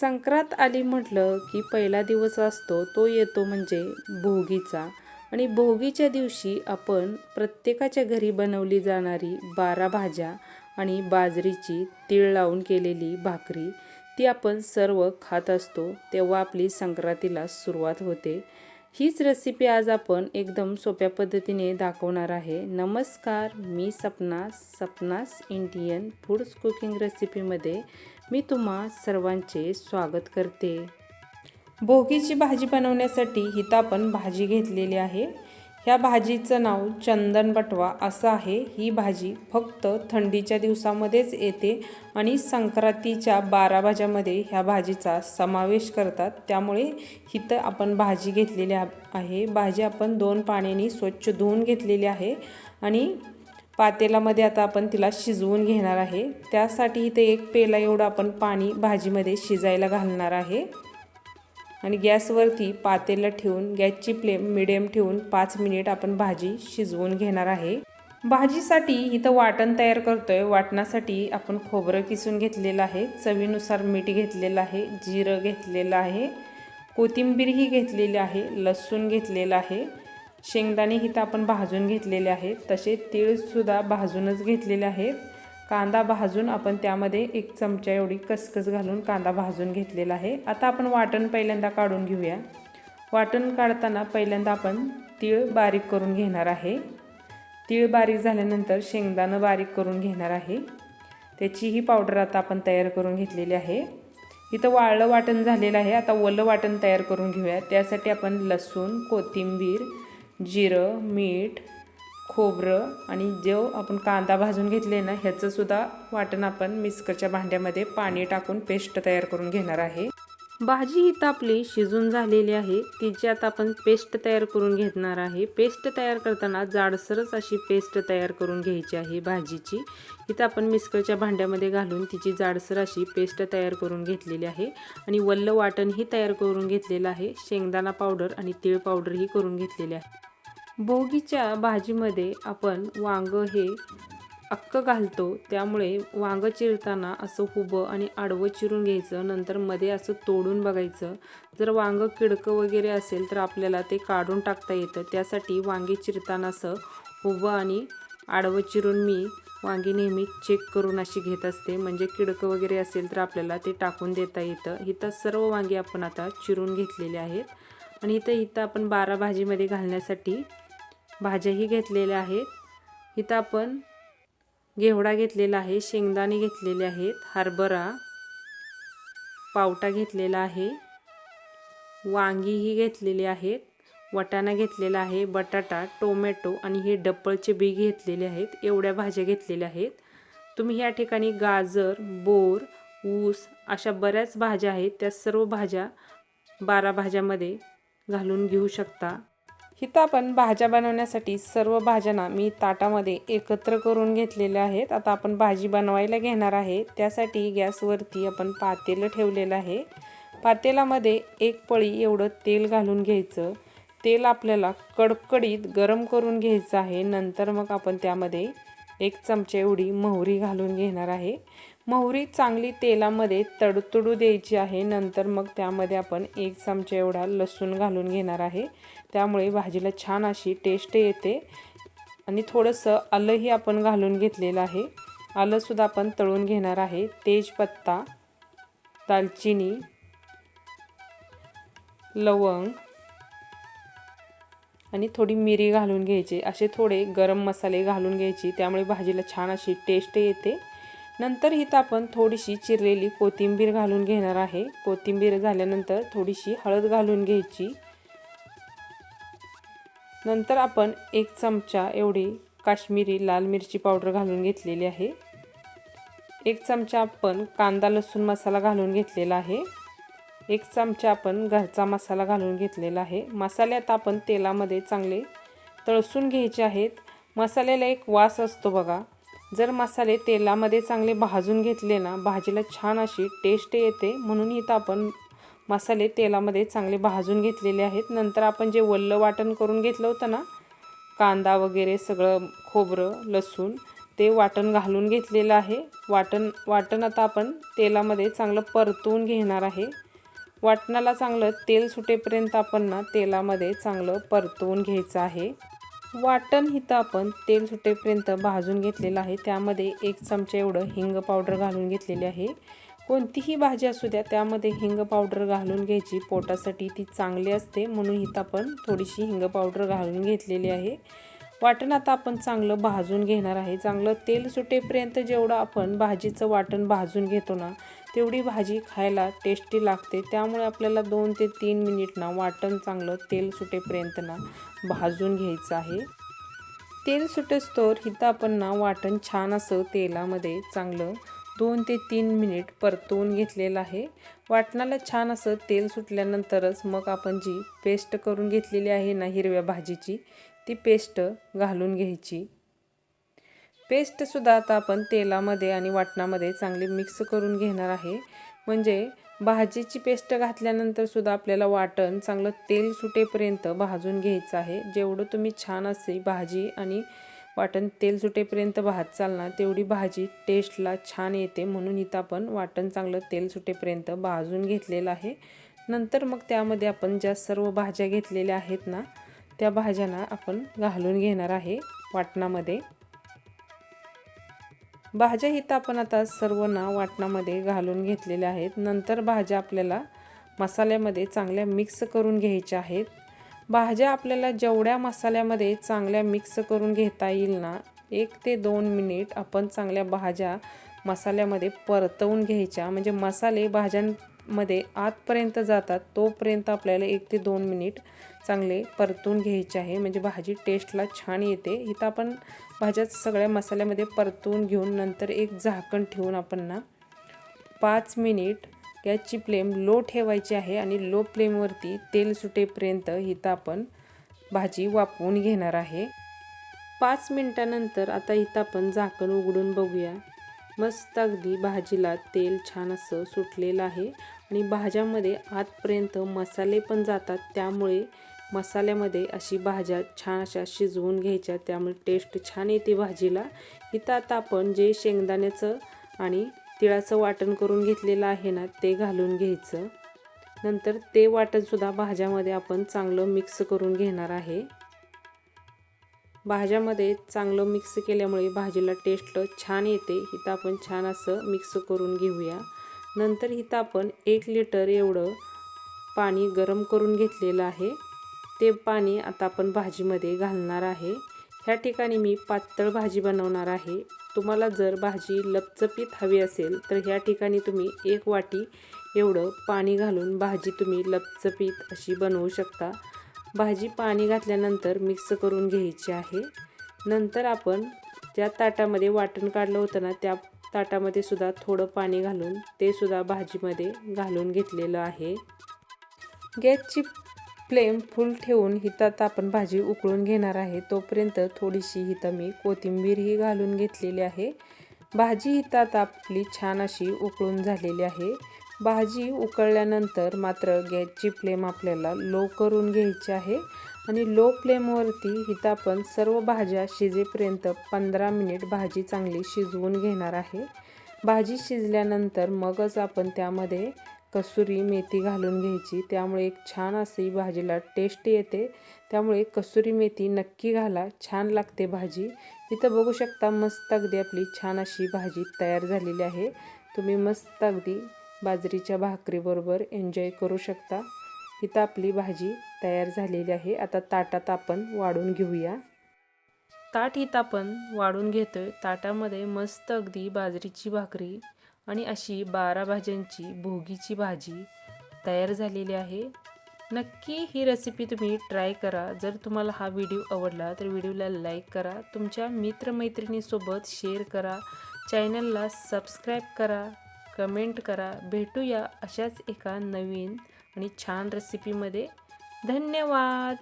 संक्रांत आली म्हटलं की पहिला दिवस असतो तो येतो म्हणजे भोगीचा. आणि भोगीच्या दिवशी आपण प्रत्येकाच्या घरी बनवली जाणारी बारा भाज्या आणि बाजरीची तीळ लावून केलेली भाकरी ती आपण सर्व खात असतो तेव्हा आपली संक्रांतीला सुरुवात होते. हीच रेसिपी आज आपण एकदम सोप्या पद्धतीने दाखवणार आहे. नमस्कार मी Sapna Sapna's Indian foods cooking रेसिपीमध्ये मी तुम्हा सर्वांचे स्वागत करते. भोगीची भाजी बनवण्यासाठी इथं आपण भाजी घेतलेली आहे. ह्या भाजीचं नाव चंदन बटवा असं आहे. ही भाजी फक्त थंडीच्या दिवसामध्येच येते आणि संक्रांतीच्या बारा भाज्यामध्ये ह्या भाजीचा समावेश करतात. त्यामुळे इथं आपण भाजी घेतलेली आहे. भाजी आपण दोन पाण्याने स्वच्छ धुवून घेतलेली आहे आणि पातेलामध्ये आता आपण तिला शिजवून घेणार आहे. त्यासाठी इथे एक पेला एवढं आपण पाणी भाजीमध्ये शिजायला घालणार आहे. आणि गॅसवरती पातेलं ठेवून गॅसची फ्लेम मिडियम ठेवून पाच मिनिट आपण भाजी शिजवून घेणार आहे. भाजीसाठी इथं वाटण तयार करतो आहे वाटणासाठी आपण खोबरं किसून घेतलेलं आहे. चवीनुसार मीठ घेतलेलं आहे. जिरं घेतलेलं आहे. कोथिंबीरही घेतलेली आहे. लसूण घेतलेलं आहे. शेंगदाणे इथं आपण भाजून घेतलेले आहेत. तसे तीळसुद्धा भाजूनच घेतलेले आहेत. कांदा भाजून आपण त्यामध्ये एक चमचा एवढी कसकस घालून कांदा भाजून घेतलेला आहे. आता आपण वाटण पहिल्यांदा काढून घेऊया. वाटण काढताना पहिल्यांदा आपण तीळ बारीक करून घेणार आहे. तीळ बारीक झाल्यानंतर शेंगदाणं बारीक करून घेणार आहे. त्याचीही पावडर आता आपण तयार करून घेतलेली आहे. इथं वाळलं वाटण झालेलं आहे. आता ओलं वाटण तयार करून घेऊया. त्यासाठी आपण लसूण कोथिंबीर जिरं मीठ खोबरं आणि जो आपण कांदा भाजून घेतले ना ह्याचंसुद्धा वाटण आपण मिक्सरच्या भांड्यामध्ये पाणी टाकून पेस्ट तयार करून घेणार आहे. भाजी ही तापली शिजून झालेली आहे. तिची आता आपण पेस्ट तयार करून घेणार आहे. पेस्ट तयार करताना जाडसरच अशी पेस्ट तयार करून घ्यायची आहे भाजीची. इथं आपण मिस्करच्या भांड्यामध्ये घालून तिची जाडसर अशी पेस्ट तयार करून घेतलेली आहे. आणि वल्ल वाटणही तयार करून घेतलेलं आहे. शेंगदाणा पावडर आणि तीळ पावडरही करून घेतलेली आहे. भोगीच्या भाजीमध्ये आपण वांग हे अक्क घालतो. त्यामुळे वांग चिरताना असं उभं आणि आडवं चिरून घ्यायचं. नंतर मध्ये असं तोडून बघायचं. जर वांग किडकं वगैरे असेल तर आपल्याला ते काढून टाकता येतं. त्यासाठी वांगी चिरताना असं उभं आणि आडवं चिरून मी वांगी नेहमी चेक करून अशी घेत असते. म्हणजे किडकं वगैरे असेल तर आपल्याला ते टाकून देता येतं. इथं सर्व वांगी आपण आता चिरून घेतलेले आहेत. आणि इथं इथं आपण बारा भाजीमध्ये घालण्यासाठी भाज्याही घेतलेल्या आहेत. इथं आपण घेवडा घेतलेला आहे शेंगदाणे घेतलेले आहेत हरभरा पावटा घेतलेला आहे वांगीही घेतलेली आहेत वटाणा घेतलेला आहे बटाटा टोमॅटो आणि हे डप्पळचे बी घेतलेले आहेत एवढ्या भाज्या घेतलेल्या आहेत. तुम्ही या ठिकाणी गाजर बोर ऊस अशा बऱ्याच भाज्या आहेत त्या सर्व भाज्या बारा भाज्यामध्ये घालून घेऊ शकता. इथं आपण भाज्या बनवण्यासाठी सर्व भाज्यांना मी ताटामध्ये एकत्र करून घेतलेल्या आहेत. आता आपण भाजी बनवायला घेणार आहे. त्यासाठी गॅसवरती आपण पातेलं ठेवलेलं आहे. पातेलामध्ये एक पळी एवढं तेल घालून घ्यायचं. तेल आपल्याला कडकडीत गरम करून घ्यायचं आहे. नंतर मग आपण त्यामध्ये एक चमचा एवढी मोहरी घालून घेणार आहे. मोहरी चांगली तेलामध्ये तडतडू द्यायची आहे. नंतर मग त्यामध्ये आपण एक चमचा एवढा लसूण घालून घेणार आहे. त्यामुळे भाजीला छान अशी टेस्ट येते. आणि थोडंसं आलंही आपण घालून घेतलेलं आहे. आलंसुद्धा आपण तळून घेणार आहे. तेजपत्ता दालचिनी लवंग आणि थोडी मिरी घालून घ्यायची. असे थोडे गरम मसाले घालून घ्यायची. त्यामुळे भाजीला छान अशी टेस्ट येते. नंतर इथं आपण थोडीशी चिरलेली कोथिंबीर घालून घेणार आहे. कोथिंबीर झाल्यानंतर थोडीशी हळद घालून घ्यायची. नंतर आपण एक चमचा एवढी काश्मीरी लाल मिरची पावडर घालून घेतलेली आहे. एक चमचा आपण कांदा लसूण मसाला घालून घेतलेला आहे. एक चमचा आपण घरचा मसाला घालून घेतलेला आहे. मसाल्यात आपण तेलामध्ये चांगले तळसून घ्यायचे आहेत. मसाल्याला एक वास असतो बघा. जर मसाले तेलामध्ये चांगले भाजून घेतले ना भाजीला छान अशी टेस्ट येते. म्हणून इथं आपण मसाले तेलामध्ये चांगले भाजून घेतलेले आहेत. नंतर आपण जे वल्लं वाटण करून घेतलं होतं ना कांदा वगैरे सगळं खोबरं लसूण ते वाटण घालून घेतलेलं आहे. वाटण वाटण आता आपण तेलामध्ये चांगलं परतवून घेणार आहे. वाटणाला चांगलं तेल सुटेपर्यंत आपण ना तेलामध्ये चांगलं परतवून घ्यायचं आहे. वाटण इथं आपण तेल सुटेपर्यंत भाजून घेतलेलं आहे. त्यामध्ये एक चमचा एवढं हिंग पावडर घालून घेतलेली आहे. कोणतीही भाजी असू द्या त्यामध्ये हिंग पावडर घालून घ्यायची. पोटासाठी ती चांगली असते. म्हणून इथं आपण थोडीशी हिंग पावडर घालून घेतलेली आहे. वाटण आता आपण चांगलं भाजून घेणार आहे. चांगलं तेल सुटेपर्यंत जेवढं आपण भाजीचं वाटण भाजून घेतो ना तेवढी भाजी खायला टेस्टी लागते. त्यामुळे आपल्याला दोन ते तीन मिनिट ना वाटण चांगलं तेल सुटेपर्यंत ना भाजून घ्यायचं आहे. तेल सुटेस्तोर इथं आपण ना वाटण छान असं तेलामध्ये चांगलं दोन ते तीन मिनिट परतवून घेतलेलं आहे. वाटणाला छान असं तेल सुटल्यानंतरच मग आपण जी पेस्ट करून घेतलेली आहे ना हिरव्या भाजीची ती पेस्ट घालून घ्यायची. पेस्टसुद्धा आता आपण तेलामध्ये आणि वाटणामध्ये चांगली मिक्स करून घेणार आहे. म्हणजे भाजीची पेस्ट घातल्यानंतर सुद्धा आपल्याला वाटण चांगलं तेल सुटेपर्यंत भाजून घ्यायचं आहे. जेवढं तुम्ही छान असे भाजी आणि वाटण तेल सुटेपर्यंत भात चालणार तेवढी भाजी टेस्टला छान येते. म्हणून इथं आपण वाटण चांगलं तेल सुटेपर्यंत भाजून घेतलेलं आहे. नंतर मग त्यामध्ये आपण ज्या सर्व भाज्या घेतलेल्या आहेत ना त्या भाज्यांना आपण घालून घेणार आहे वाटणामध्ये. भाज्या इथं आपण आता सर्व ना वाटणामध्ये घालून घेतलेल्या आहेत. नंतर भाज्या आपल्याला मसाल्यामध्ये चांगल्या मिक्स करून घ्यायच्या आहेत. भाज्या आपल्याला जेवढ्या मसाल्यामध्ये चांगल्या मिक्स करून घेता येईल ना एक ते दोन मिनिट आपण चांगल्या भाज्या मसाल्यामध्ये परतवून घ्यायच्या. म्हणजे मसाले भाज्यांमध्ये आतपर्यंत जातात तोपर्यंत आपल्याला एक ते दोन मिनिट चांगले परतून घ्यायचे आहे. म्हणजे भाजी टेस्टला छान येते. इथं आपण भाज्या सगळ्या मसाल्यामध्ये परतून घेऊन नंतर एक झाकण ठेवून आपण ना पाच मिनिट गॅसची फ्लेम लो ठेवायची आहे आणि लो फ्लेमवरती तेल सुटेपर्यंत इथं आपण भाजी वापवून घेणार आहे. पाच मिनटानंतर आता इथं आपण झाकण उघडून बघूया. मस्त अगदी भाजीला तेल छान असं सुटलेलं आहे आणि भाज्यामध्ये आतपर्यंत मसाले पण जातात. त्यामुळे मसाल्यामध्ये अशी भाज्या छान अशा शिजवून घ्यायच्या. त्यामुळे टेस्ट छान येते भाजीला. इथं आता आपण जे शेंगदाण्याचं आणि तिळाचं वाटण करून घेतलेलं आहे ना ते घालून घ्यायचं. नंतर ते वाटणसुद्धा भाज्यामध्ये आपण चांगलं मिक्स करून घेणार आहे. भाज्यामध्ये चांगलं मिक्स केल्यामुळे भाजीला टेस्ट छान येते. इथं आपण छान असं मिक्स करून घेऊया. नंतर इथं आपण एक लिटर एवढं पाणी गरम करून घेतलेलं आहे. ते पाणी आता आपण भाजीमध्ये घालणार आहे. ह्या ठिकाणी मी पातळ भाजी बनवणार आहे. तुम्हाला जर भाजी लपचपीत हवी असेल तर ह्या ठिकाणी तुम्ही एक वाटी एवढं पाणी घालून भाजी तुम्ही लपचपीत अशी बनवू शकता. भाजी पाणी घातल्यानंतर मिक्स करून घ्यायची आहे. नंतर आपण ज्या ताटामध्ये वाटण काढलं होतं ना त्या ताटामध्ये सुद्धा थोडं पाणी घालून ते सुद्धा भाजीमध्ये घालून घेतलेलं आहे. गॅसची फ्लेम फुल ठेवून हितात आपण भाजी उकळून घेणार आहे. तोपर्यंत थोडीशी हिथं मी कोथिंबीरही घालून घेतलेली आहे. भाजी हितात आपली छान अशी उकळून झालेली आहे. भाजी उकळल्यानंतर मात्र गॅसची फ्लेम आपल्याला लो करून घ्यायची आहे आणि लो फ्लेमवरती हिथं आपण सर्व भाज्या शिजेपर्यंत पंधरा मिनिट भाजी चांगली शिजवून घेणार आहे. भाजी शिजल्यानंतर मगच आपण त्यामध्ये कसुरी मेथी घालून घ्यायची. त्यामुळे एक छान अशी भाजीला टेस्ट येते. त्यामुळे कसुरी मेथी नक्की घाला. छान लागते भाजी. इथं बघू शकता मस्त अगदी आपली छान अशी भाजी तयार झालेली आहे. तुम्ही मस्त अगदी बाजरीच्या भाकरीबरोबर एन्जॉय करू शकता. इथं आपली भाजी तयार झालेली आहे. आता ताटात आपण वाढून घेऊया. ताट इथं आपण वाढून घेतोय. ताटामध्ये मस्त अगदी बाजरीची भाकरी आणि अशी बारा भाज्यांची भोगीची भाजी तयार झालेली आहे. नक्की ही रेसिपी तुम्ही ट्राय करा. जर तुम्हाला हा व्हिडिओ आवडला तर व्हिडिओला लाईक करा. तुमच्या मित्रमैत्रिणीसोबत शेअर करा. चॅनलला सबस्क्राईब करा. कमेंट करा. भेटूया अशाच एका नवीन आणि छान रेसिपीमध्ये धन्यवाद!